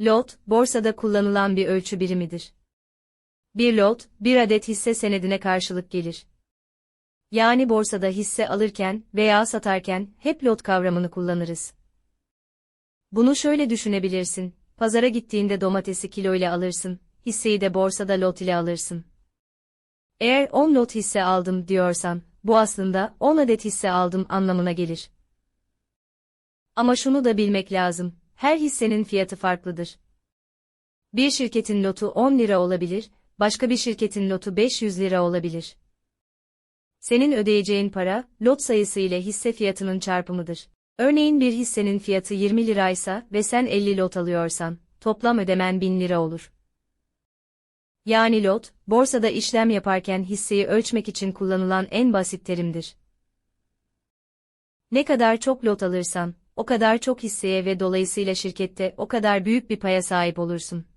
Lot, borsada kullanılan bir ölçü birimidir. Bir lot, bir adet hisse senedine karşılık gelir. Yani borsada hisse alırken veya satarken hep lot kavramını kullanırız. Bunu şöyle düşünebilirsin, pazara gittiğinde domatesi kilo ile alırsın, hisseyi de borsada lot ile alırsın. Eğer 10 lot hisse aldım diyorsan, bu aslında 10 adet hisse aldım anlamına gelir. Ama şunu da bilmek lazım, her hissenin fiyatı farklıdır. Bir şirketin lotu 10 lira olabilir, başka bir şirketin lotu 500 lira olabilir. Senin ödeyeceğin para, lot sayısı ile hisse fiyatının çarpımıdır. Örneğin bir hissenin fiyatı 20 liraysa ve sen 50 lot alıyorsan, toplam ödemen 1000 lira olur. Yani lot, borsada işlem yaparken hisseyi ölçmek için kullanılan en basit terimdir. Ne kadar çok lot alırsan, o kadar çok hisseye ve dolayısıyla şirkette o kadar büyük bir paya sahip olursun.